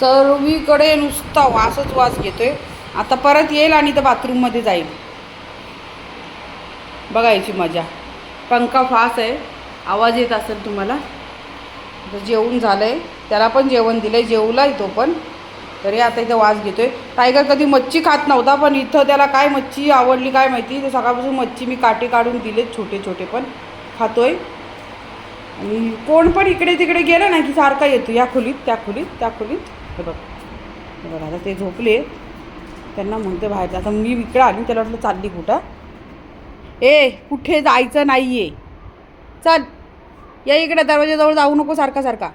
सर्वीकडे नुसता वासच वास घेतोय. आता परत येईल आणि तर बाथरूममध्ये जाईल. बघायची मजा. पंखा फास आहे. आवाज येत असेल तुम्हाला? जेवण झालं आहे त्याला पण जेवण दिलं आहे जेवलाय तो पण. तरी आता इथं वास घेतोय. टायगर कधी मच्छी खात नव्हता पण इथं त्याला काय मच्छी आवडली काय माहिती? तर सकाळपासून मच्छी मी काटे काढून दिले छोटे छोटे पण खातोय. आणि कोण पण इकडे तिकडे गेलं ना की सारखा येतो. या खोलीत त्या खोलीत त्या खोलीत. हे बघ हे बघ आता ते झोपले. त्यांना म्हणते बाहेर आता मी इकडं आली त्याला वाटलं चालली कुठं? ए कुठे जायचं नाही आहे चल या इकडे दरवाजाजवळ जाऊ नको सारखा सारखा.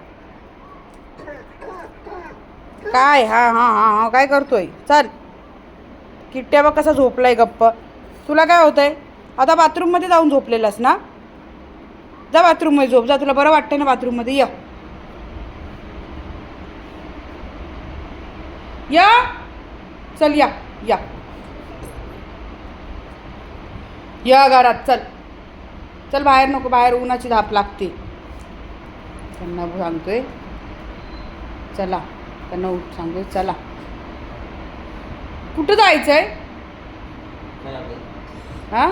काय? हां हां हां हां काय करतोय? चल. किट्ट्या बघ कसा झोपलाय गप्प. तुला काय होतंय? आता बाथरूममध्ये जाऊन झोपलेलास ना? जा बाथरूममध्ये झोप. जा तुला बरं वाटतं ना बाथरूममध्ये? या. या. चल या या. या घरात चल. चल बाहेर नको बाहेर उन्हाची धाप लागते. त्यांना सांगतोय. चला त्यांना उठ सांगतोय चला. कुठं जायचं आहे हां?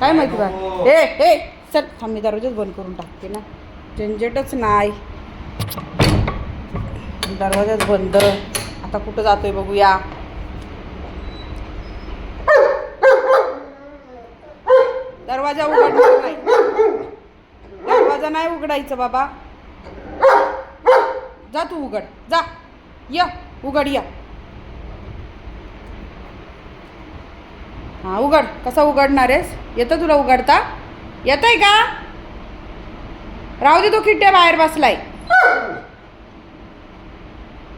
काय माहिती बा. ए ए चल थांब दरवाजाच बंद करून टाकते ना. झंझटच नाही. दरवाजाच बंद. आता कुठं जातोय बघूया. दरवाजा उघडणार नाही. दरवाजा नाही उघडायचं बाबा. जा तू उघड. जा. या. उघड या. हा उघड. कसा उघडणार आहेस? येतं तुला उघडता? येतंय का? राहू दे तो खिड्ड्या बाहेर बसलाय.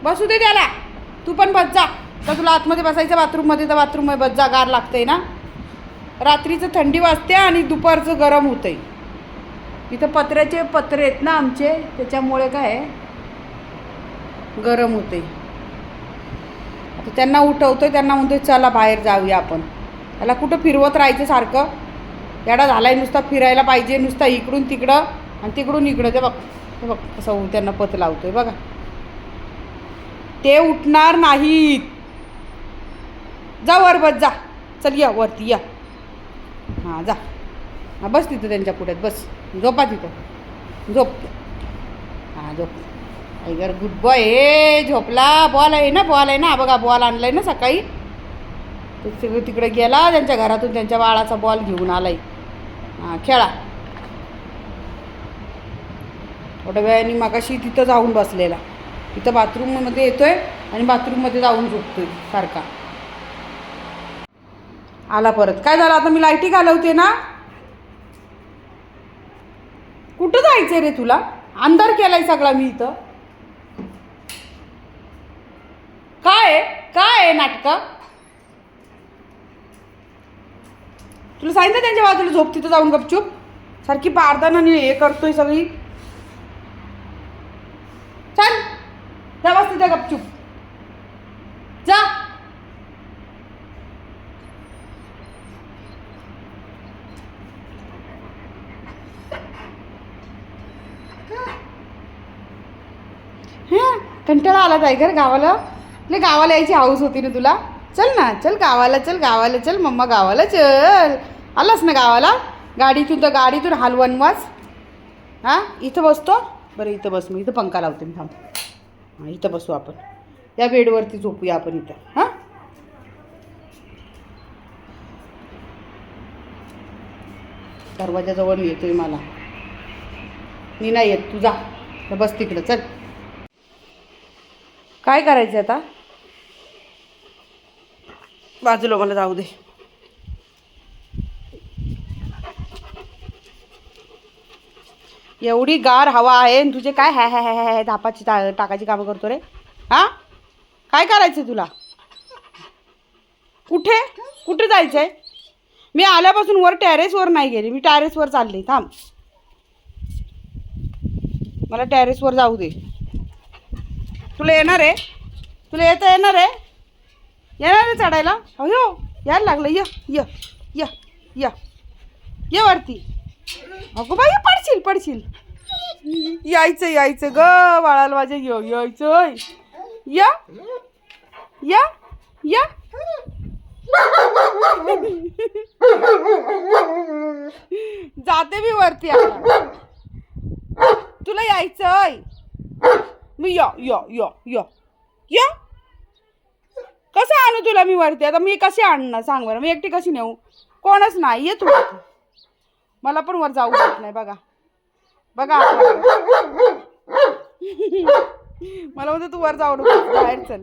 बसू दे त्याला. तू पण बस जा. तर तुला आतमध्ये बसायचं बाथरूममध्ये तर बाथरूममध्ये बस जा गार लागते ना? रात्रीचं थंडी वाजते आणि दुपारचं गरम होतंय. इथं पत्र्याचे पत्रे आहेत ना आमचे त्याच्यामुळे काय आहे, गरम होते आता त्यांना आहे त्यांना म्हणतो चला बाहेर जाऊया आपण. त्याला कुठं फिरवत राहायचं सारखं? याडा झालाय नुसता फिरायला पाहिजे नुसता इकडून तिकडं आणि तिकडून इकडं. ते बघ ते बघ कसं त्यांना पत लावतोय बघा. ते उठणार नाहीत. जा वर बस जा. चल या वरती या. हां जा. हां बस तिथं त्यांच्या पुढ्यात बस. झोपा तिथं. झोप. हां झोप. ऐगर गुड बॉय हे झोपला. बॉल आहे ना बॉल आहे ना. बघा बॉल आणला आहे ना सकाळी. तो सगळं तिकडे गेला त्यांच्या घरातून त्यांच्या बाळाचा बॉल घेऊन आलाय. हां खेळा. थोड्या वेळाने मागाशी तिथं जाऊन बसलेला. इथं बाथरूममध्ये येतोय आणि बाथरूममध्ये जाऊन झोपतोय सारखा. आला परत. काय झालं? आता मी लाईटी घालवते ना? कुठं जायचं रे तुला? अंधार केलाय सगळा मी इथं. काय आहे? काय आहे नाटकं? तुला सांगितलं त्यांच्या बाजूला झोप तिथं जाऊन गपचूप? सारखी पारदान आणि हे करतोय सगळी चल जा बस तिथं गपचूप जा. कंटाळा आला टायगर गावाला. ले गावाला यायची हाऊस होती ना तुला. चल ना चल गावाला चल गावाला चल मम्मा गावाला चल. आलास ना गावाला? गाडीतून तर गाडीतून हलवनवास. हां इथं बसतो? बरं इथं बस मी इथं पंखा लावते मी थांब. इथं बसू आपण. या बेडवरती झोपूया आपण इथं. हां? दरवाजाजवळ येतोय मला. मी नाही येत. तू जा. बस तिकडं. चल. काय करायचं आता? बाजूला मला जाऊ दे. एवढी गार हवा आहे आणि तुझे काय हॅ हॅ हॅ हॅ धापाची टा टाकायची कामं करतो रे? हां? काय करायचं तुला? कुठे? कुठे जायचं आहे मी आल्यापासून वर टॅरेसवर नाही गेले. मी टॅरेसवर चालले. थांब. मला टॅरेसवर जाऊ दे. तुला येणार आहे? तुला येता येणार आहे? येणार आहे चढायला? अयो यायला लागलं. य य य य. ये वरती. अगो बाई पडशील पडशील. यायचं यायचं ग बाळाला माझ्या येऊ यायचं या या या. जाते मी वरती आता. तुला यायचंय मी या या या या. या. कसं आणू तुला मी वरती? आता मी कशी आणणार? सांग बरं. मी एकटी कशी नेऊ? कोणच नाही ये तू मला पण वर जाऊ देत नाही बघा. बघा मला म्हणतो तू वर जाऊ नको बाहेर चल.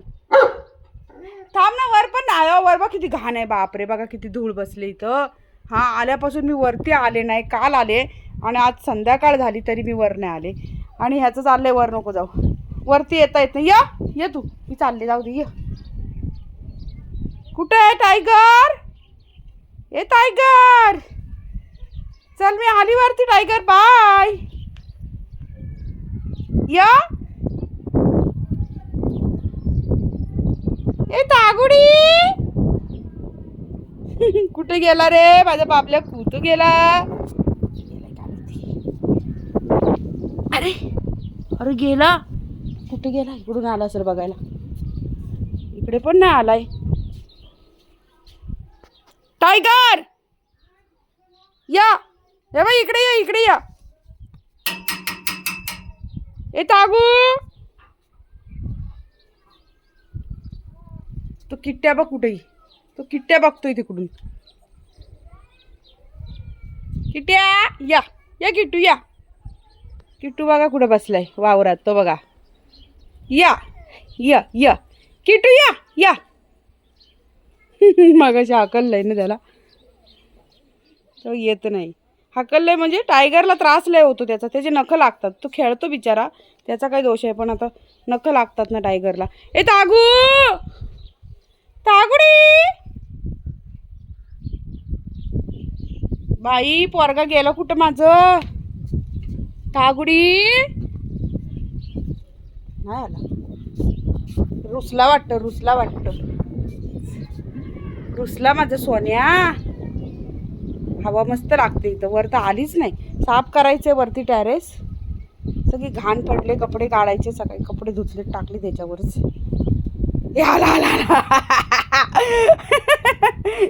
थांब ना वर पण नाही. वर बघ किती घाण आहे बापरे. बघा किती धूळ बसले इथं. हा आल्यापासून मी वरती आले नाही काल आले. आणि आज संध्याकाळ झाली तरी मी वर नाही आले. आणि ह्याचं चाललंय वर नको जाऊ. वरती येता येत नाही. ये ये तू. मी चालले जाऊ दे ये. कुठं आहे टायगर? ए टायगर! चल मी आली वरती टायगर बाय या? ए तागुडी! कुठे गेला रे? माझ्या बाबल्या कुठं गेला. अरे अरे गेला. कुठे गेला? इकडून आला असेल बघायला. इकडे पण नाही आलाय. टायगर या! हे बाई इकडे या इकडे या. ए तागू. तो किट्ट्या बघ कुठेही तो किट्ट्या बघतोय तिकडून. किट्ट्या या या किट्टू या. किट्टू बघा कुठं बसलाय वावरात तो बघा. या या या. किट्टू या या. मगाशी हाकललंय ना त्याला. तो येत नाही. हाकललंय म्हणजे टायगरला त्रास लय होतो त्याचा. त्याचे नखं लागतात. तो खेळतो बिचारा. त्याचा काही दोष आहे पण आता नखं लागतात ना टायगरला ए तागू! तागुडी! बाई पोरगा गेला कुठं माझं? तागुडी! नाही आला. रुसला वाटतं रुसला वाटतं. रुसला माझं सोन्या. हवा मस्त लागते इथं. वर तर आलीच नाही. साफ करायचे वरती टॅरेस सगळी घाण पडले कपडे काढायचे सकाळी कपडे धुतले टाकले त्याच्यावरच. ये आला आला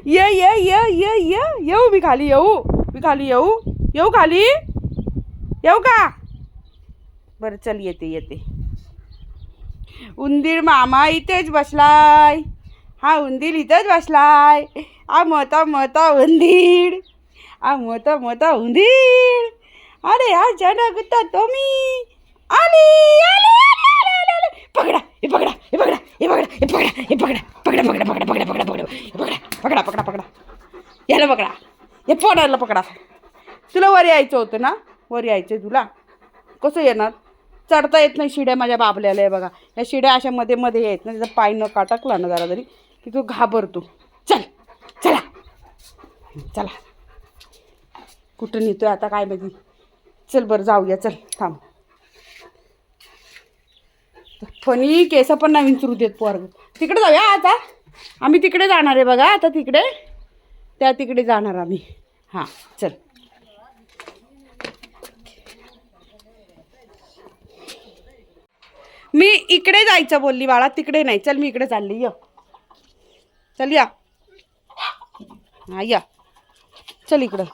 ये ये ये ये ये. येऊ मी खाली येऊ. मी खाली येऊ. येऊ खाली. येऊ का? बरं चल येते येते. उंदीर मामा इथेच बसलाय. हा उंदीर इथेच बसलाय. आ मता मता उंदीर. आ मोठा मोठा उंदीर अरे हा जनगता तुम्ही आली आली आली आली आली आली पकडा हे पकडा हे पकडा हे पकडा हे पकडा हे पकडा पकडा पकडा पकडा पकडा पकडा पकडा हे पकडा पकडा पकडा पकडा याला पकडा हे पोडायला पकडा तुला वर यायचं होतं ना वर यायचं तुला कसं येणार चढता येत नाही शिड्या माझ्या बाबल्याला आहे बघा या शिड्या अशा मध्ये मध्ये येत नाही त्याचा पाय न काटकला ना जरा तरी की तो घाबरतो चल चला चला कुठं नेतोय आता काय बघी. चल बरं जाऊया चल थांब. फणी केस पण नाही सुरू देत पोरग. तिकडे जाऊया आता. आम्ही तिकडे जाणार आहे बघा आता तिकडे. त्या तिकडे जाणार आम्ही. हां चल. मी इकडे जायचं बोलली बाळा तिकडे नाही. चल मी इकडे चालली य. चल या. हा या. चल इकडं.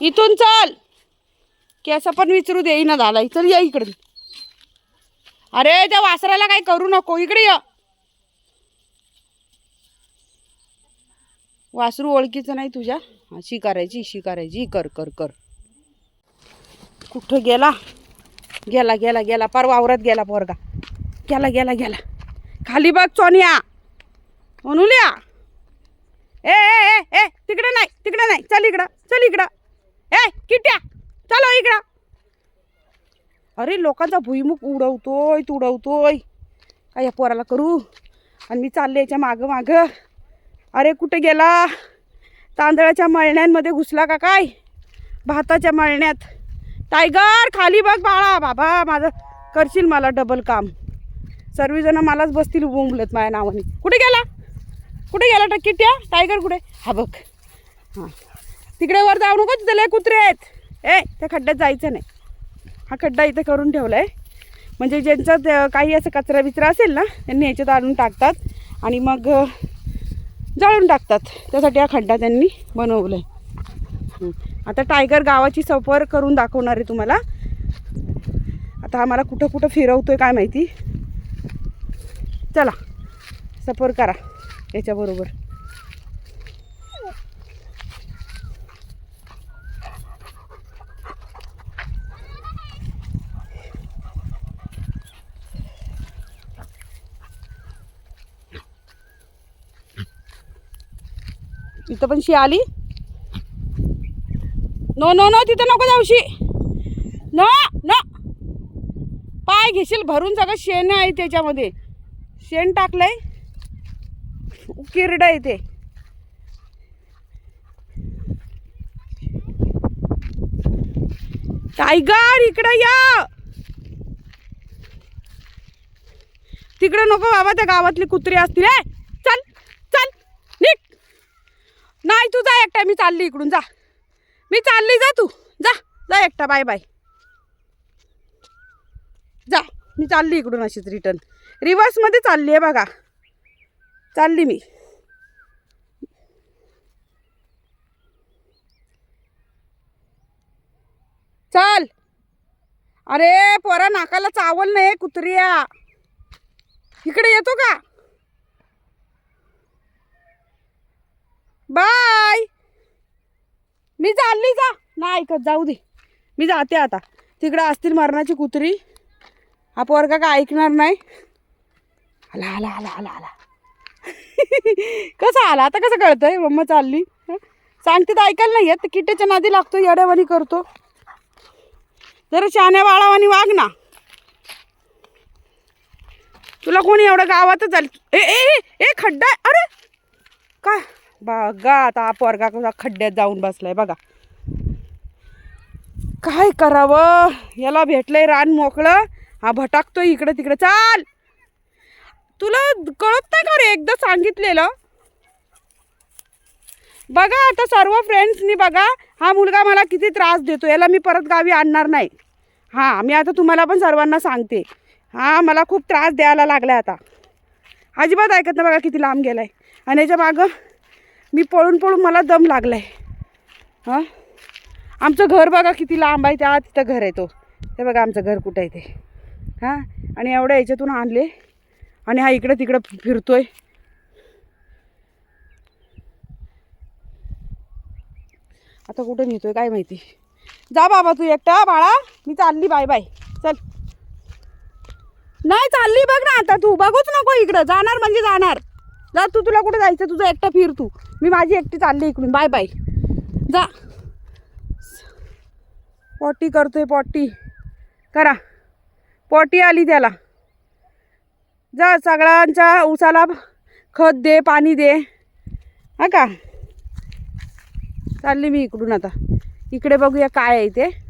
इथून चल. केस पण विचारू देईना झालाय चल या इकडे अरे त्या वासराला काही करू नको. इकडे या. वासरू ओळखीचं नाही तुझ्या? शिकारायची शिकारायची. करायची करायची कर कर कर. कुठं गेला? गेला गेला गेला. पार वावरात गेला पोरगा. गेला गेला गेला. खाली बघ सोनिया. अनुल्या ए ए ए ए तिकडे नाही तिकडे नाही. चल इकडं चल इकडं. ए किट्या चलो इकडं. अरे लोकांचा भुईमुख उडवतोय तुडवतोय. काय या पोराला करू? आणि मी चालले याच्या मागं मागं. अरे कुठे गेला? तांदळाच्या मळण्यांमध्ये घुसला का काय? भाताच्या मळण्यात. टायगर खाली बघ बाळा. बाबा माझं करशील मला डबल काम. सर्वजण मलाच बसतील बोंबलत माझ्या नावाने. कुठे गेला? कुठे गेला टक्कीट्या टायगर कुठे? हा बघ. हां. तिकडे वर जाऊ नको तिथे लय कुत्रे आहेत. ए त्या खड्ड्यात जायचं नाही. हा खड्डा इथे करून ठेवला आहे म्हणजे ज्यांचा ते- काही असं कचरा बिचरा असेल ना त्यांनी ह्याच्यात आणून टाकतात आणि मग जाळून टाकतात. त्यासाठी हा खड्डा त्यांनी बनवला आहे आता टायगर गावाची सफर करून दाखवणार आहे तुम्हाला. आता आम्हाला कुठं कुठं फिरवतोय काय माहिती? चला सफर करा याच्याबरोबर. इथं पण शी आली? नो नो नो तिथं नको जाऊशी नो नो. पाय घेशील भरून सगळं शेण आहे त्याच्यामध्ये. शेण टाकलंय. किरड आहे ते. टायगर इकडं या. तिकडं नको बाबा त्या गावातली कुत्री असतील ए चल चल निक नाही तू जा एकटा मी चालली इकडून जा. मी चालली जा तू. जा जा एकटा बाय बाय. जा मी चालली इकडून अशीच रिटर्न रिव्हर्समध्ये चालली आहे बघा. चालली मी. चल. अरे पोरा नाकाला चावल नाही कुत्रिया. इकडे येतो का? बाय. मी चालली जा. नाही ऐकत जाऊ दे. मी जाते आता. तिकडं असतील मरणाची कुत्री. हा पोरगा का ऐकणार नाही. आला आला आला आला आला. कसं आला? आता कसं कळतंय? मम्मा चालली. सांगते तर ऐकायला नाही येत. किटेच्या नादी लागतो येड्यावानी करतो. जरा शाण्या बाळावानी वाघ ना. तुला कोणी एवढं गावातच झालं ए ए ए, ए खड्डा. अरे! काय? बघा आता हा पोरगा कसा खड्ड्यात जाऊन बसलाय बघा. काय करावं? याला भेटलंय रान मोकळं. हा भटाकतोय इकडं तिकडं. चाल! तुला कळत नाही का रे एकदा सांगितलेलं? बघा आता सर्व फ्रेंड्सनी बघा हा मुलगा मला किती त्रास देतो. याला मी परत गावी आणणार नाही. हां मी आता तुम्हाला पण सर्वांना सांगते. हां मला खूप त्रास द्यायला लागला आता. अजिबात ऐकत नाही बघा किती लांब गेलाय. आणि याच्या मागं मी पळून पळून मला दम लागलाय. हां? आमचं घर बघा किती लांब आहे त्या तिथं घर आहे तो. ते बघा आमचं घर कुठं आहे ते. हां? आणि एवढ्या याच्यातून आणले. आणि हा इकडं तिकडं फिरतोय. आता कुठं नेतोय काय माहिती. जा बाबा तू एकटा बाळा. मी चालली बाय बाय. चल. नाही चालली बघ ना आता तू. बघूच नको इकडं. जाणार म्हणजे जाणार. जा तू तुला कुठं जायचं? तुझं एकटा फिर तू. मी माझी एकटी चालली इकडून. बाय बाय जा. पॉटी करतोय पॉटी करा. पॉटी आली त्याला. जा सगळ्यांच्या उसाला खत दे पाणी दे. हा का? चालली मी इकडून आता. इकडे बघूया काय आहे ते.